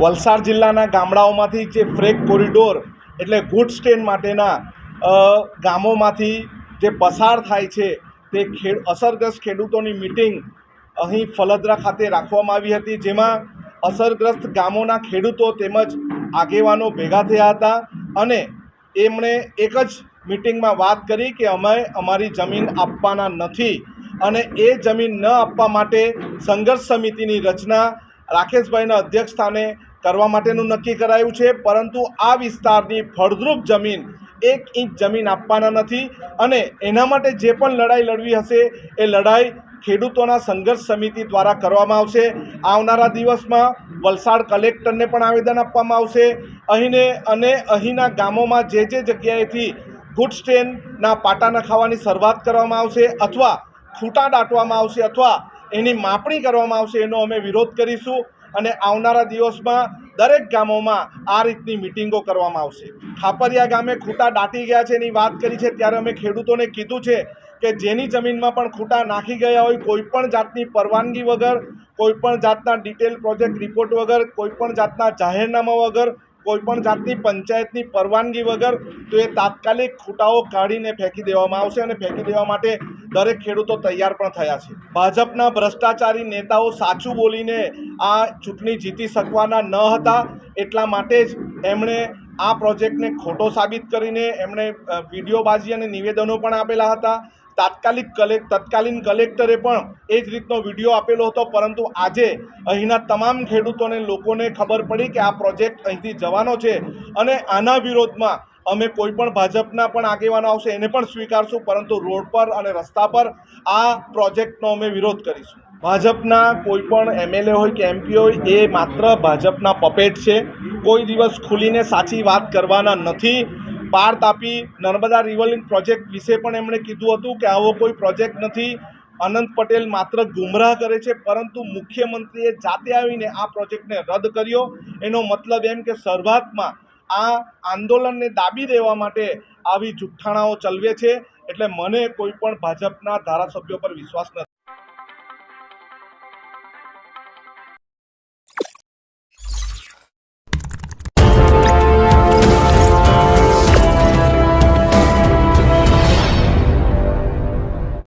વલસાડ જિલ્લાના ગામડાઓમાંથી જે ફ્રેક કોરિડોર એટલે ગુડ ટ્રેન માટેના ગામોમાંથી જે પસાર થાય છે તે ખેડ, અસરગ્રસ્ત ખેડૂતોની મિટિંગ અહીં ફલદરા ખાતે રાખવામાં આવી હતી, જેમાં અસરગ્રસ્ત ગામોના ખેડૂતો તેમજ આગેવાનો ભેગા થયા હતા અને એમણે એક જ મિટિંગમાં વાત કરી કે અમે અમારી જમીન આપવાના નથી અને એ જમીન ન આપવા માટે સંઘર્ષ સમિતિની રચના રાકેશભાઈના અધ્યક્ષ સ્થાને કરવા માટેનું નક્કી કરાયું છે, પરંતુ આ વિસ્તારની ફળદ્રુપ જમીન એક ઇંચ જમીન આપવાના નથી અને એના માટે જે પણ લડાઈ લડવી હશે, એ લડાઈ ખેડૂતોના સંઘર્ષ સમિતિ દ્વારા કરવામાં આવશે. આવનારા દિવસમાં વલસાડ કલેક્ટરને પણ આવેદન આપવામાં આવશે. અહીંને અને અહીંના ગામોમાં જે જે જગ્યાએથી ગુડ સ્ટેનના પાટા નખાવાની શરૂઆત કરવામાં આવશે અથવા ખૂટા દાટવામાં આવશે અથવા એની માપણી કરવામાં આવશે, એનો અમે વિરોધ કરીશું. અને આવનારા દિવસમાં દરેક ગામોમાં આ રીતની મિટિંગો કરવામાં આવશે. ખાપરિયા ગામે ખૂંટા દાટી ગયા છે એની વાત કરી છે. ત્યારે અમે ખેડૂતોને કીધું છે કે જેની જમીનમાં પણ ખૂટા નાખી ગયા હોય કોઈપણ જાતની પરવાનગી વગર કોઈપણ જાતના ડિટેલ પ્રોજેક્ટ રિપોર્ટ વગર કોઈપણ જાતના જાહેરનામા વગર કોઈપણ જાતની પંચાયતની પરવાનગી વગર તો એ તાત્કાલિક ખૂંટાઓ કાઢીને ફેંકી દેવામાં આવશે અને ફેંકી દેવા માટે દરેક ખેડૂતો તૈયાર પણ થયા છે. ભાજપના ભ્રષ્ટાચારી નેતાઓ સાચું બોલીને આ ચૂંટણી જીતી શકવાના ન હતા એટલા માટે જ એમણે આ પ્રોજેક્ટને ખોટો સાબિત કરીને એમણે વિડીયોબાજી અને નિવેદનો પણ આપેલા હતા. તાત્કાલિક કલેક, તત્કાલીન કલેક્ટરે પણ એ જ રીતનો વીડિયો આપેલો હતો. પરંતુ આજે અહીંના તમામ ખેડૂતોને, લોકોને ખબર પડી કે આ પ્રોજેક્ટ અહીંથી જવાનો છે અને આના વિરોધમાં અમે કોઈ પણ ભાજપના પણ આગેવાનો આવશે એને પણ સ્વીકારશું. પરંતુ રોડ પર અને રસ્તા પર આ પ્રોજેક્ટનો અમે વિરોધ કરીશું. ભાજપના કોઈ પણ એમએલએ હોય કે એમપી હોય, એ માત્ર ભાજપના પપેટ છે. કોઈ દિવસ ખુલીને સાચી વાત કરવાના નથી. પાર તાપી નર્મદા રિવરલિંક પ્રોજેક્ટ વિશે પણ એમણે કીધું હતું કે આવો કોઈ પ્રોજેક્ટ નથી. અનંત પટેલ માત્ર ગુમરાહ કરે છે, પરંતુ મુખ્યમંત્રીએ જાતે આવીને આ પ્રોજેક્ટને રદ કર્યો. એનો મતલબ એમ કે શરૂઆતમાં આ આંદોલનને દાબી દેવા માટે આવી જુઠ્ઠાણાઓ ચલવે છે. એટલે મને કોઈ પણ ભાજપના ધારાસભ્યો પર વિશ્વાસ નથી.